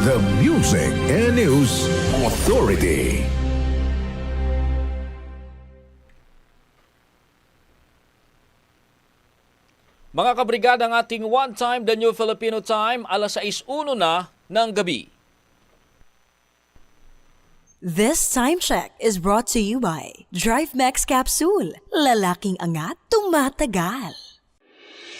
The Music and News Authority. Mga kabrigada ng ating One Time, The New Filipino Time, alas 6.1 na ng gabi. This time check is brought to you by Drive Max Capsule. Lalaking angat, tumatagal.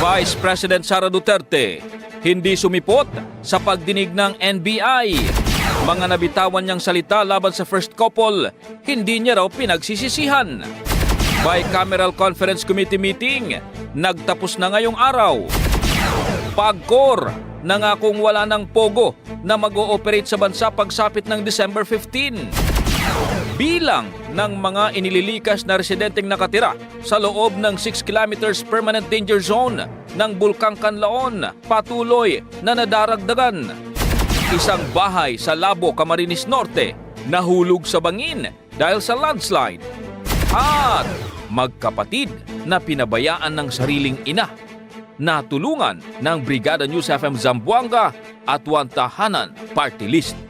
Vice President Sara Duterte hindi sumipot sa pagdinig ng NBI. Mga nabitawan niyang salita laban sa first couple, hindi niya raw pinagsisisihan. Bicameral Conference Committee meeting, nagtapos na ngayong araw. Pagkor, nangakong wala ng pogo na mag-ooperate sa bansa pagsapit ng December 15 bilang ng mga inililikas na residenteng nakatira sa loob ng 6 kilometers permanent danger zone ng Bulkang Kanlaon patuloy na nadaragdagan. Isang bahay sa Labo, Camarines Norte nahulog sa bangin dahil sa landslide. At magkapatid na pinabayaan ng sariling ina natulungan ng Brigada News FM Zamboanga at Wantahanan Party List.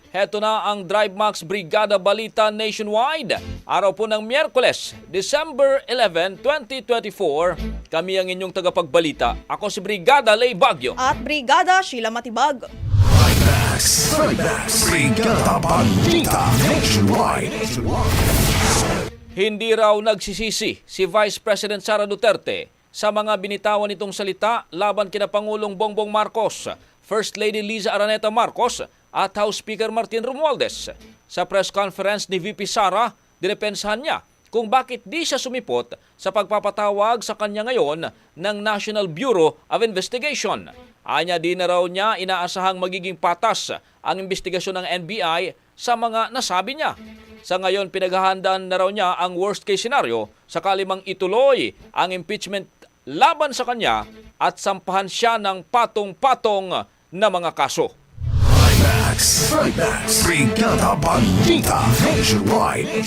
heto na ang Drive Max Brigada Balita Nationwide. Araw po ng Miyerkules, December 11, 2024. Kami ang inyong tagapagbalita. Ako si Brigada Lay Bagyo. at Brigada Sheila Matibag. Max, Brigada Balita Nationwide. Hindi raw nagsisisi si Vice President Sara Duterte sa mga binitawan nitong salita laban kina Pangulong Bongbong Marcos, First Lady Liza Araneta Marcos at House Speaker Martin Romualdez. Sa press conference ni VP Sara, dinepensahan niya kung bakit di siya sumipot sa pagpapatawag sa kanya ngayon ng National Bureau of Investigation. Anya di na raw niya inaasahang magiging patas ang investigasyon ng NBI sa mga nasabi niya. Sa ngayon, pinaghahandaan na raw niya ang worst case scenario sakali mang ituloy ang impeachment laban sa kanya at sampahan siya ng patong-patong na mga kaso. Max, Max, Brigada Balita Nationwide.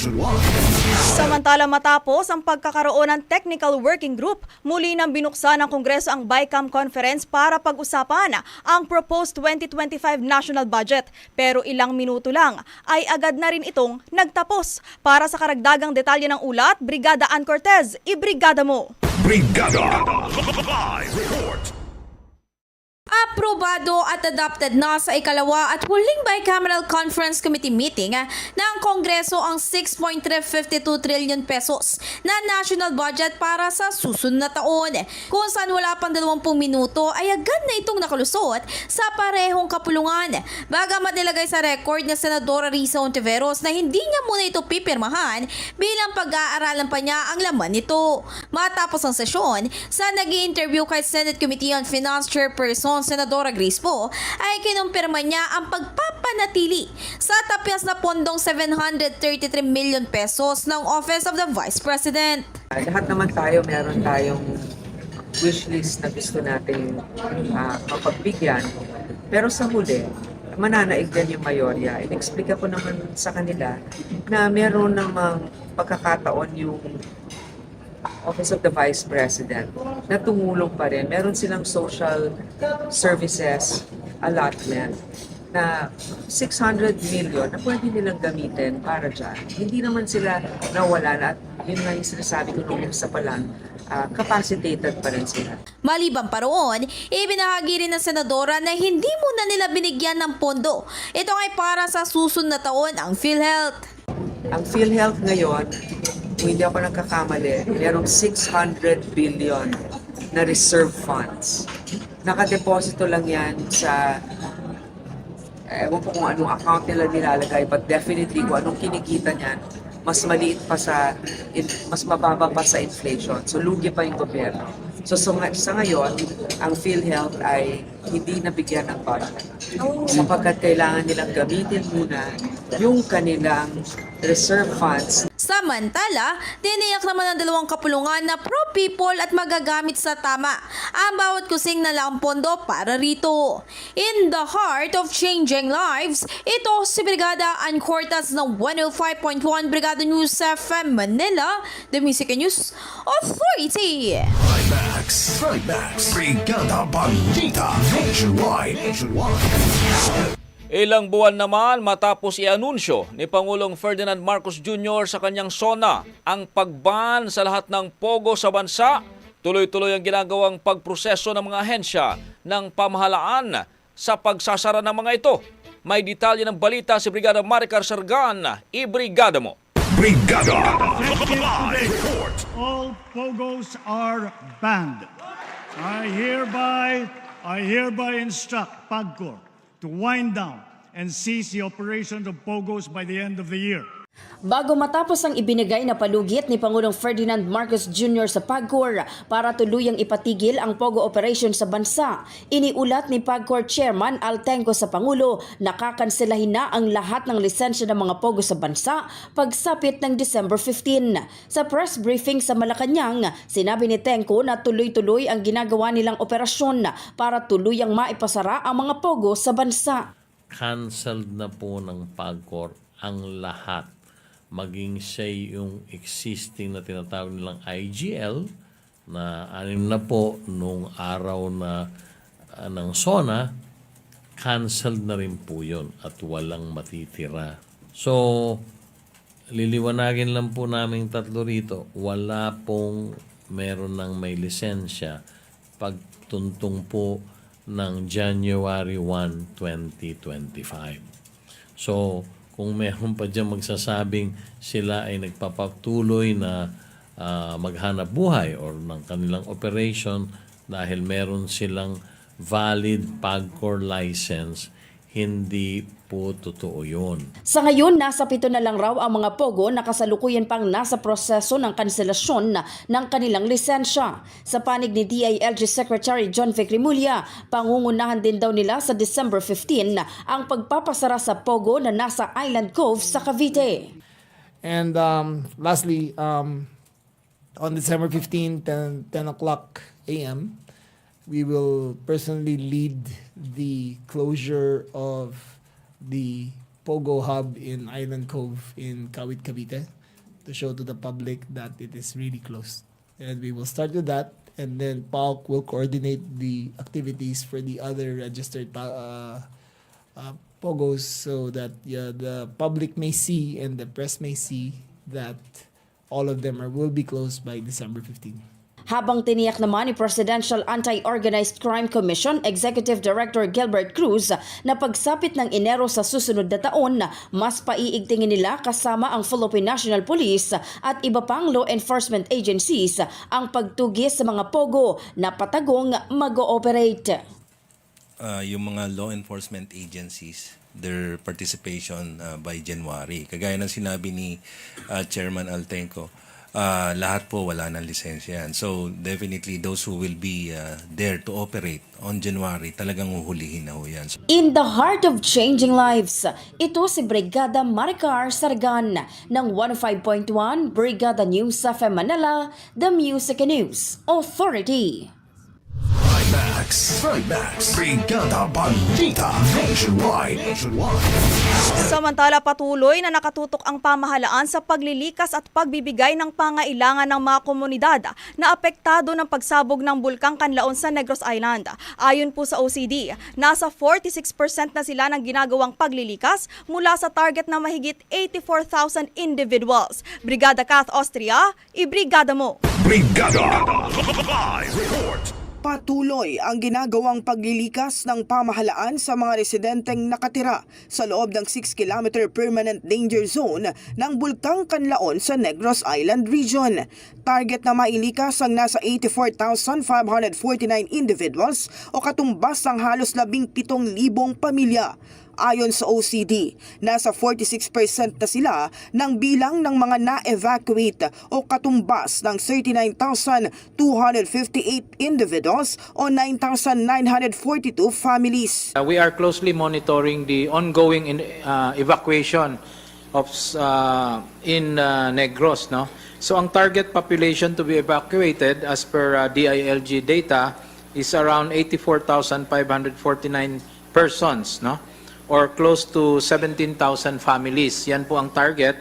Samantala matapos ang pagkakaroon ng Technical Working Group, muli nang binuksan ng Kongreso ang BICAM Conference para pag-usapan ang proposed 2025 national budget. Pero ilang minuto lang ay agad na rin itong nagtapos. Para sa karagdagang detalye ng ulat, Brigada Ann Cortez, ibrigada mo! Brigada Live Report. Aprobado at adopted na sa ikalawa at huling bicameral conference committee meeting ah, ng Kongreso ang 6.352 trillion pesos na national budget para sa susunod na taon. Kung saan wala pang 20 minuto ay agad na itong nakalusot sa parehong kapulungan. Bagamat nilagay sa record na Senadora Risa Ontiveros na hindi niya muna ito pipirmahan bilang pag-aaralan pa niya ang laman nito. Matapos ang sesyon, sa nag interview kay Senate Committee on Finance Chairperson Senadora Grace Poe ay kinumpirma niya ang pagpapanatili sa tapyas na pondong 733 million pesos ng Office of the Vice President. Ah, lahat naman tayo, meron tayong wish list na gusto nating uh, mapagbigyan. Pero sa huli, mananaig din yung mayorya. Inexplika ko naman sa kanila na meron namang pagkakataon yung Office of the Vice President na tumulong pa rin. Meron silang social services allotment na 600 million na pwede nilang gamitin para dyan. Hindi naman sila nawala na at yun nga yung sinasabi ko nung isa pa lang, ah, capacitated pa rin sila. Maliban pa roon, ibinahagi rin ng senadora na hindi muna nila binigyan ng pondo. Ito ay para sa susunod na taon ang PhilHealth. Ang PhilHealth ngayon, kung hindi ako nagkakamali, merong 600 billion na reserve funds. Nakadeposito lang yan sa ewan ko kung anong account nila nilalagay, but definitely kung anong kinikita niyan, mas maliit pa sa, mas mababa pa sa inflation. So, lugi pa yung gobyerno. So, so sa ngayon, ang PhilHealth ay hindi nabigyan ng budget. Sapagkat kailangan nilang gamitin muna yung kanilang reserve funds Samantala, tiniyak naman ng dalawang kapulungan na pro-people at magagamit sa tama ang bawat kusing na lang pondo para rito. In the heart of changing lives, ito si Brigada Ancortas ng 105.1 Brigada News FM Manila, the Music News Authority. Max, Max, Brigada Balita Nationwide. Ilang buwan naman matapos i-anunsyo ni Pangulong Ferdinand Marcos Jr. sa kanyang SONA ang pagban sa lahat ng pogo sa bansa, tuloy-tuloy ang ginagawang pagproseso ng mga ahensya ng pamahalaan sa pagsasara ng mga ito. May detalye ng balita si Brigada Maricar Sargan, ibrigada mo. Brigada all pogos are banned. I hereby, I hereby instruct PAGCOR to wind down and cease the operation of pogos by the end of the year. Bago matapos ang ibinigay na palugit ni Pangulong Ferdinand Marcos Jr. sa PAGCOR para tuluyang ipatigil ang POGO operation sa bansa, iniulat ni PAGCOR Chairman Altenco sa Pangulo na kakanselahin na ang lahat ng lisensya ng mga POGO sa bansa pagsapit ng December 15. Sa press briefing sa Malacanang, sinabi ni Tenco na tuloy-tuloy ang ginagawa nilang operasyon para tuluyang maipasara ang mga POGO sa bansa. Canceled na po ng PAGCOR ang lahat. Maging siya yung existing na tinatawag nilang IGL na anim na po nung araw na ah, ng SONA, canceled na rin po yun at walang matitira. So, liliwanagin lang po namin tatlo rito, wala pong meron ng may lisensya pagtuntong po ng January 1, 2025. So, kung meron pa dyan magsasabing sila ay nagpapatuloy na ah, maghanap buhay or ng kanilang operation dahil meron silang valid PAGCOR license, hindi po totoo yun. Sa ngayon, nasa pito na lang raw ang mga pogo na kasalukuyan pang nasa proseso ng kanselasyon na ng kanilang lisensya. Sa panig ni DILG Secretary John Vic Rimulya, pangungunahan din daw nila sa December 15 ang pagpapasara sa pogo na nasa Island Cove sa Cavite. And um, lastly, um, on December 15, 10, 10 o'clock a.m., we will personally lead the closure of the Pogo Hub in Island Cove in Kawit, Cavite to show to the public that it is really closed. And we will start with that, and then PALC will coordinate the activities for the other registered uh, uh, pogos so that yeah, the public may see and the press may see that all of them are will be closed by December 15. Habang tiniyak naman ni Presidential Anti-Organized Crime Commission Executive Director Gilbert Cruz na pagsapit ng Enero sa susunod na taon, mas paiigtingin nila kasama ang Philippine National Police at iba pang law enforcement agencies ang pagtugis sa mga pogo na patagong mag-ooperate. uh, yung mga law enforcement agencies their participation uh, by January. Kagaya ng sinabi ni uh, Chairman Altenco, uh, lahat po wala ng lisensya. So definitely those who will be uh, there to operate on January, talagang uhulihin na ho yan. So, In the heart of changing lives, ito si Brigada Maricar Sargan ng 105.1 Brigada News sa Manila, The Music News Authority. Max, Max, Brigada Balita Nationwide. Nationwide. Samantala patuloy na nakatutok ang pamahalaan sa paglilikas at pagbibigay ng pangailangan ng mga komunidad na apektado ng pagsabog ng bulkang Kanlaon sa Negros Island. Ayon po sa OCD, nasa 46% na sila ng ginagawang paglilikas mula sa target na mahigit 84,000 individuals. Brigada Kath Austria, ibrigada mo! Brigada Live Report. Patuloy ang ginagawang paglilikas ng pamahalaan sa mga residenteng nakatira sa loob ng 6-kilometer permanent danger zone ng Bulkang Kanlaon sa Negros Island Region. Target na mailikas ang nasa 84,549 individuals o katumbas ng halos 17,000 pamilya. Ayon sa OCD, nasa 46% na sila ng bilang ng mga na-evacuate o katumbas ng 39,258 individuals o 9,942 families. Uh, we are closely monitoring the ongoing in, uh, evacuation of uh, in uh, Negros no so ang target population to be evacuated as per uh, DILG data is around 84,549 persons no or close to 17,000 families. Yan po ang target.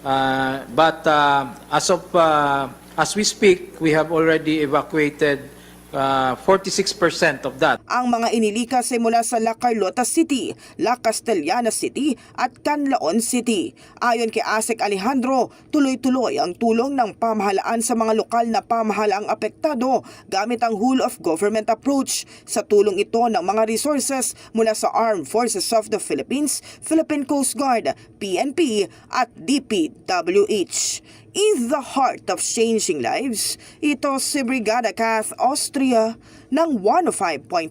Uh, but uh, as of uh, as we speak we have already evacuated uh, 46% of that Ang mga inilikas ay mula sa La Carlota City, La Castellana City at Canlaon City. Ayon kay Asek Alejandro, tuloy-tuloy ang tulong ng pamahalaan sa mga lokal na pamahalaang apektado gamit ang whole of government approach. Sa tulong ito ng mga resources mula sa Armed Forces of the Philippines, Philippine Coast Guard, PNP at DPWH. In the heart of changing lives, ito si Brigada Kath Austria ng 105.1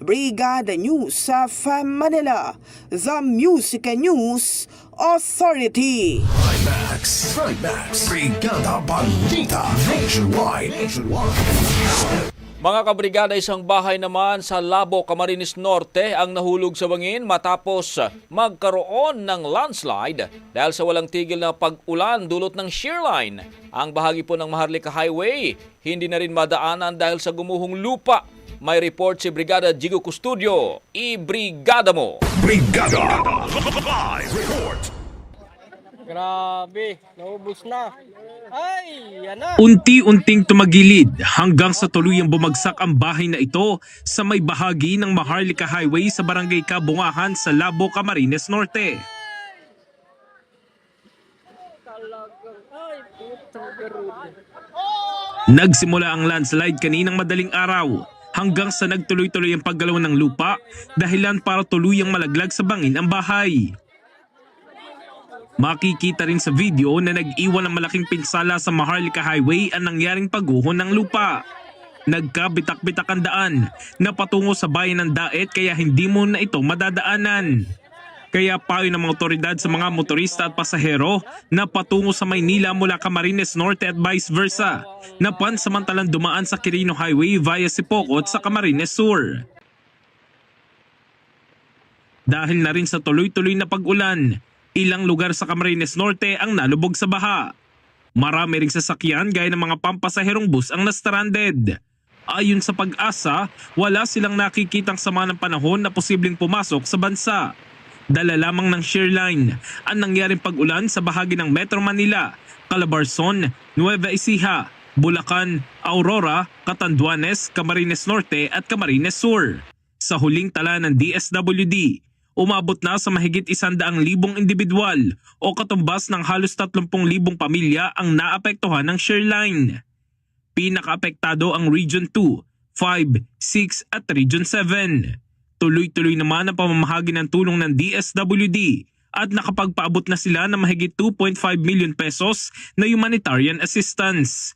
Brigada News sa FM Manila, The Music News Authority. Max, Max, Brigada Balita Nationwide. Nationwide. Mga kabrigada, isang bahay naman sa Labo, Camarines Norte ang nahulog sa bangin matapos magkaroon ng landslide dahil sa walang tigil na pag-ulan dulot ng shear line. Ang bahagi po ng Maharlika Highway hindi na rin madaanan dahil sa gumuhong lupa. May report si Brigada Jigo Custodio. I-brigada mo! Brigada Live Report. Grabe, naubos na. Ay, yan na. Unti-unting tumagilid hanggang sa tuluyang bumagsak ang bahay na ito sa may bahagi ng Maharlika Highway sa Barangay Kabungahan sa Labo, Camarines Norte. Nagsimula ang landslide kaninang madaling araw hanggang sa nagtuloy-tuloy ang paggalaw ng lupa dahilan para tuluyang malaglag sa bangin ang bahay. Makikita rin sa video na nag-iwan ng malaking pinsala sa Maharlika Highway ang nangyaring pagguho ng lupa. Nagkabitak-bitak ang daan na patungo sa bayan ng Daet kaya hindi mo na ito madadaanan. Kaya payo ng mga otoridad sa mga motorista at pasahero na patungo sa Maynila mula Camarines Norte at vice versa na pansamantalang dumaan sa Quirino Highway via Sipocot sa Camarines Sur. Dahil na rin sa tuloy-tuloy na pag-ulan, ilang lugar sa Camarines Norte ang nalubog sa baha. Marami ring sasakyan gaya ng mga pampasaherong bus ang na-stranded. Ayon sa pag-asa, wala silang nakikitang sama ng panahon na posibleng pumasok sa bansa. Dala lamang ng shear line ang nangyaring pag-ulan sa bahagi ng Metro Manila, Calabarzon, Nueva Ecija, Bulacan, Aurora, Catanduanes, Camarines Norte at Camarines Sur. Sa huling tala ng DSWD, umabot na sa mahigit isandaang libong individual o katumbas ng halos 30,000 pamilya ang naapektuhan ng shear line. Pinakaapektado ang Region 2, 5, 6 at Region 7. Tuloy-tuloy naman ang pamamahagi ng tulong ng DSWD at nakapagpaabot na sila ng mahigit 2.5 million pesos na humanitarian assistance.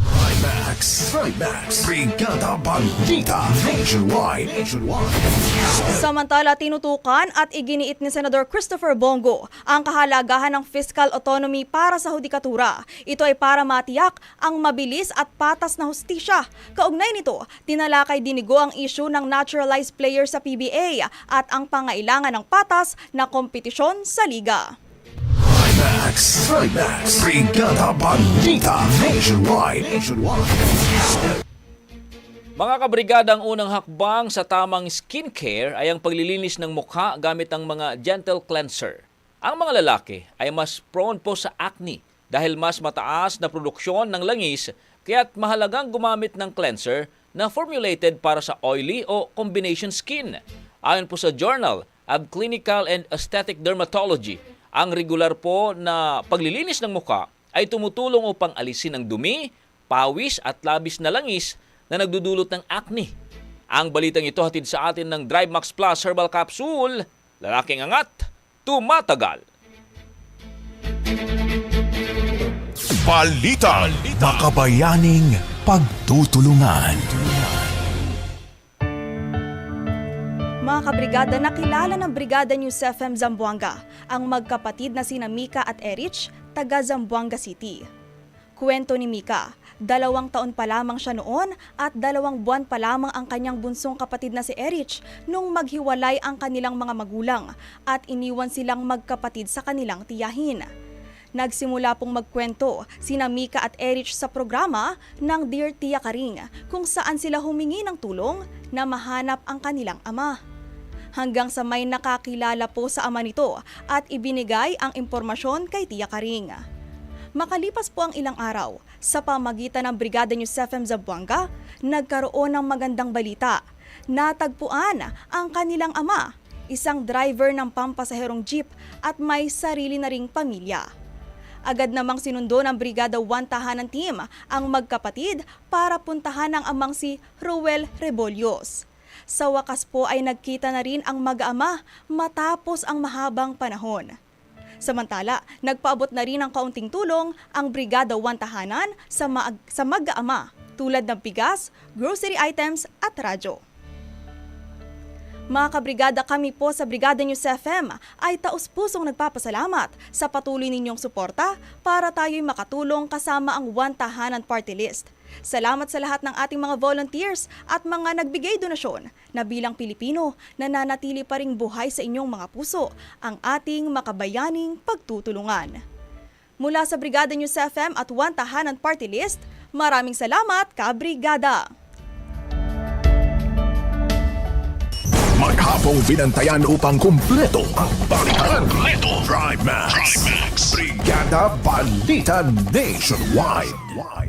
Trimax, Trimax, Brigada Balita, Nationwide, Nationwide. Samantala, tinutukan at iginiit ni Senador Christopher Bongo ang kahalagahan ng fiscal autonomy para sa hudikatura. Ito ay para matiyak ang mabilis at patas na hustisya. Kaugnay nito, tinalakay dinigo ang issue ng naturalized player sa PBA at ang pangailangan ng patas na kompetisyon sa liga. Trimax, Trimax, Brigada Balita, Nationwide, Nationwide. Mga kabrigada, ang unang hakbang sa tamang skincare ay ang paglilinis ng mukha gamit ang mga gentle cleanser. Ang mga lalaki ay mas prone po sa acne dahil mas mataas na produksyon ng langis kaya't mahalagang gumamit ng cleanser na formulated para sa oily o combination skin. Ayon po sa Journal of Clinical and Aesthetic Dermatology, ang regular po na paglilinis ng mukha ay tumutulong upang alisin ang dumi, pawis at labis na langis na nagdudulot ng acne. Ang balitang ito hatid sa atin ng Drive Max Plus Herbal Capsule, lalaking angat, tumatagal. Balita, makabayaning pagtutulungan. Mga kabrigada, nakilala ng Brigada News FM Zamboanga ang magkapatid na sina Mika at Erich, taga Zamboanga City. Kwento ni Mika, dalawang taon pa lamang siya noon at dalawang buwan pa lamang ang kanyang bunsong kapatid na si Erich nung maghiwalay ang kanilang mga magulang at iniwan silang magkapatid sa kanilang tiyahin. Nagsimula pong magkwento sina Mika at Erich sa programa ng Dear Tia Karing kung saan sila humingi ng tulong na mahanap ang kanilang ama. Hanggang sa may nakakilala po sa ama nito at ibinigay ang impormasyon kay Tia Karing. Makalipas po ang ilang araw, sa pamagitan ng Brigada News FM Zamboanga, nagkaroon ng magandang balita. Natagpuan ang kanilang ama, isang driver ng pampasaherong jeep at may sarili na ring pamilya. Agad namang sinundo ng Brigada 1 Tahanan Team ang magkapatid para puntahan ang amang si Ruel Rebolios. Sa wakas po ay nagkita na rin ang mag-ama matapos ang mahabang panahon. Samantala, nagpaabot na rin ng kaunting tulong ang Brigada 1 Tahanan sa, maag- sa mag-ama tulad ng bigas, grocery items at radyo. Mga kabrigada kami po sa Brigada News FM ay taus-pusong nagpapasalamat sa patuloy ninyong suporta para tayo'y makatulong kasama ang One Tahanan Party List. Salamat sa lahat ng ating mga volunteers at mga nagbigay donasyon na bilang Pilipino nananatili pa ring buhay sa inyong mga puso ang ating makabayaning pagtutulungan. Mula sa Brigada News FM at One Tahanan Party List, maraming salamat, kabrigada! Maghapong binantayan upang kumpleto ang balikan. Kumpleto. Drive Max. Brigada Balita Nationwide.